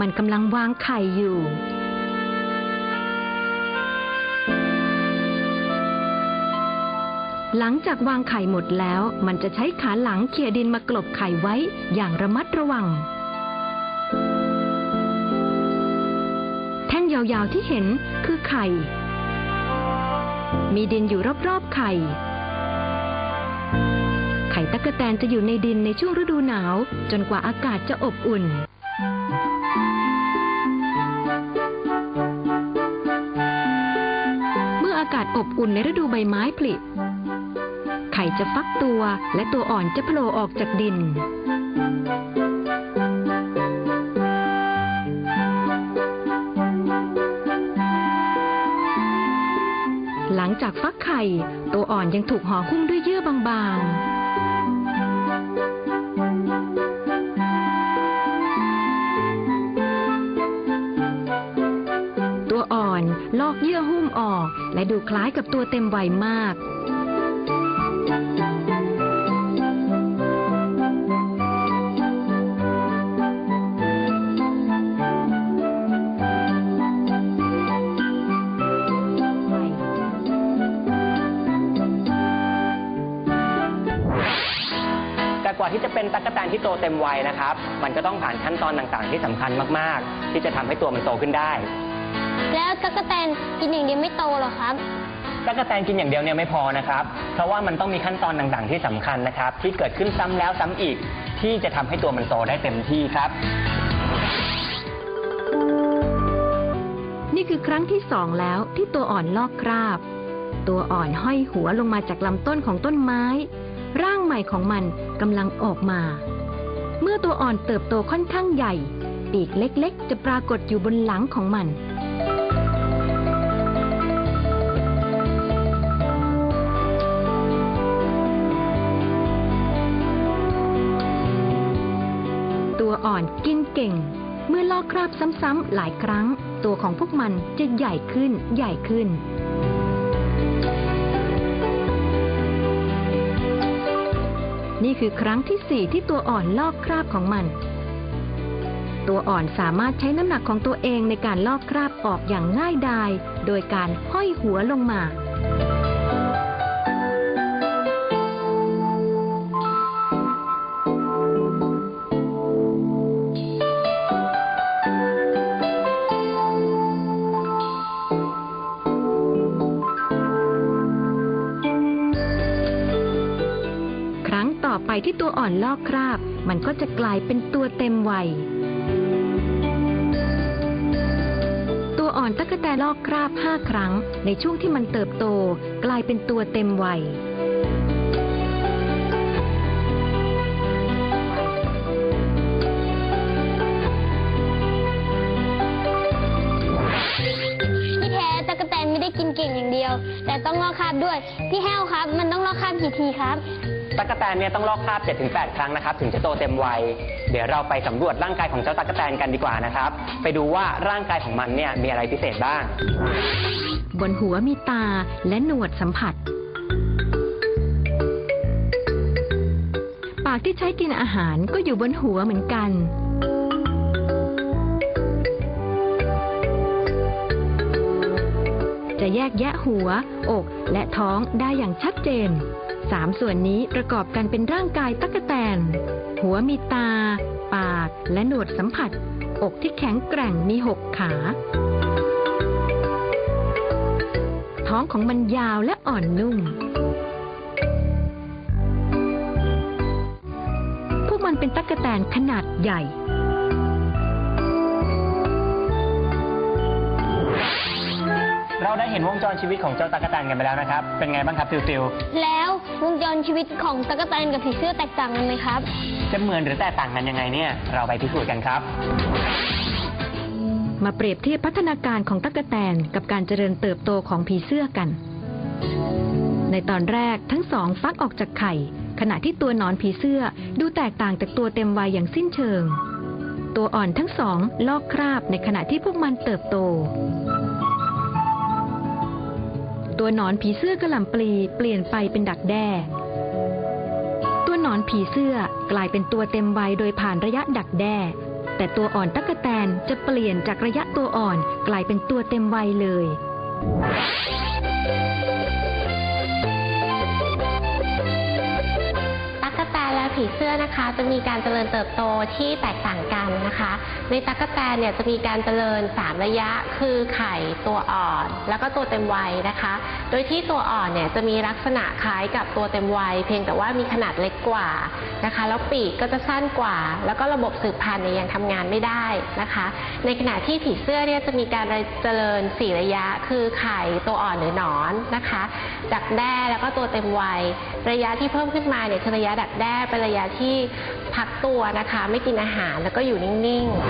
มันกำลังวางไข่อยู่หลังจากวางไข่หมดแล้ว มันจะใช้ขาหลังเขี่ยดินมากลบไข่ไว้อย่างระมัดระวัง แท่งยาวๆที่เห็นคือไข่ มีดินอยู่รอบๆไข่ ไข่ตั๊กแตนจะอยู่ในดินในช่วงฤดูหนาว จนกว่าอากาศจะอบอุ่น เมื่ออากาศอบอุ่นในฤดูใบไม้ผลิไข่จะฟักตัวและตัวอ่อนจะโผล่ออกจากดิน หลังจากฟักไข่ ตัวอ่อนยังถูกห่อหุ้มด้วยเยื่อบางๆ ตัวอ่อนลอกเยื่อหุ้มออก และดูคล้ายกับตัวเต็มวัยมาก แต่กว่าที่จะเป็นตั๊กแตนที่โตเต็มวัยนะครับ มันก็ต้องผ่านขั้นตอนต่างๆ ที่สำคัญมากๆ ที่จะทำให้ตัวมันโตขึ้นได้ แล้วตั๊กแตนกินอย่างเดียวไม่โตหรอครับ ตั๊กแตนกินอย่างเดียวเนี่ยไม่พอนะครับ เพราะว่ามันต้องมีขั้นตอนต่างๆ ที่สำคัญนะครับ ที่เกิดขึ้นซ้ำแล้วซ้ำอีก ที่จะทำให้ตัวมันโตได้เต็มที่ครับ นี่คือครั้งที่สองแล้วที่ตัวอ่อนลอกคราบ ตัวอ่อนห้อยหัวลงมาจากลำต้นของต้นไม้ ร่างใหม่ของมันกำลังออกมา เมื่อตัวอ่อนเติบโตค่อนข้างใหญ่ ปีกเล็กๆ จะปรากฏอยู่บนหลังของมัน อ่อนกินเก่ง เมื่อลอกคราบซ้ำๆหลายครั้ง ตัวของพวกมันจะใหญ่ขึ้นใหญ่ขึ้นนี่คือครั้งที่สี่ที่ตัวอ่อนลอกคราบของมัน ตัวอ่อนสามารถใช้น้ำหนักของตัวเองในการลอกคราบออกอย่างง่ายดาย โดยการห้อยหัวลงมา ที่ตัวอ่อนลอกคราบ มันก็จะกลายเป็นตัวเต็มวัย ตัวอ่อนตะกแตนลอกคราบ5ครั้ง ในช่วงที่มันเติบโต กลายเป็นตัวเต็มวัยที่แท้ตั๊กแตนไม่ได้กินเก่งอย่างเดียว แต่ต้องลอกคราบด้วย พี่แห้วครับ มันต้องลอกคราบกี่ทีครับ ตั๊กแตนเนี่ยต้องลอกคราบ7-8 ครั้งนะครับ ถึงจะโตเต็มวัย เดี๋ยวเราไปสำรวจร่างกายของเจ้าตั๊กแตนกันดีกว่านะครับ ไปดูว่าร่างกายของมันเนี่ยมีอะไรพิเศษบ้าง บนหัวมีตาและหนวดสัมผัส ปากที่ใช้กินอาหารก็อยู่บนหัวเหมือนกันจะแยกแยะหัว อก และท้องได้อย่างชัดเจน สามส่วนนี้ประกอบกันเป็นร่างกายตั๊กแตน หัวมีตา ปากและหนวดสัมผัส อกที่แข็งแกร่งมีหกขา ท้องของมันยาวและอ่อนนุ่ม พวกมันเป็นตั๊กแตนขนาดใหญ่ เราได้เห็นวงจรชีวิตของเจ้าตั๊กแตนกันไปแล้วนะครับ เป็นไงบ้างครับฟิวฟิวแล้ววงจรชีวิตของตั๊กแตนกับผีเสื้อแตกต่างกันไหมครับ จะเหมือนหรือแตกต่างกันยังไงเนี่ย เราไปพิสูจน์กันครับ มาเปรียบเทียบพัฒนาการของตั๊กแตนกับการเจริญเติบโตของผีเสื้อกัน ในตอนแรกทั้งสองฟักออกจากไข่ ขณะที่ตัวหนอนผีเสื้อดูแตกต่างจากตัวเต็มวัยอย่างสิ้นเชิง ตัวอ่อนทั้งสองลอกคราบในขณะที่พวกมันเติบโต ตัวหนอนผีเสื้อกระหล่ำปลีเปลี่ยนไปเป็นดักแด้ ตัวหนอนผีเสื้อกลายเป็นตัวเต็มวัยโดยผ่านระยะดักแด้ แต่ตัวอ่อนตั๊กแตนจะเปลี่ยนจากระยะตัวอ่อนกลายเป็นตัวเต็มวัยเลย ผีเสื้อนะคะ จะมีการเจริญเติบโตที่แตกต่างกันนะคะ ในตั๊กแตนเนี่ยจะมีการเจริญ 3 ระยะ คือไข่ตัวอ่อน แล้วก็ตัวเต็มวัยนะคะ โดยที่ตัวอ่อนเนี่ยจะมีลักษณะคล้ายกับตัวเต็มวัย เพียงแต่ว่ามีขนาดเล็กกว่านะคะ แล้วปีกก็จะสั้นกว่า แล้วก็ระบบสืบพันธุ์เนี่ยยังทำงานไม่ได้นะคะ ในขณะที่ผีเสื้อเนี่ยจะมีการเจริญ 4 ระยะ คือไข่ตัวอ่อนหรือหนอนนะคะ ดักแด้แล้วก็ตัวเต็มวัย ระยะที่เพิ่มขึ้นมาเนี่ยคือระยะดักแด้เป็นระยะที่พักตัวนะคะ ไม่กินอาหารแล้วก็อยู่นิ่ง ๆ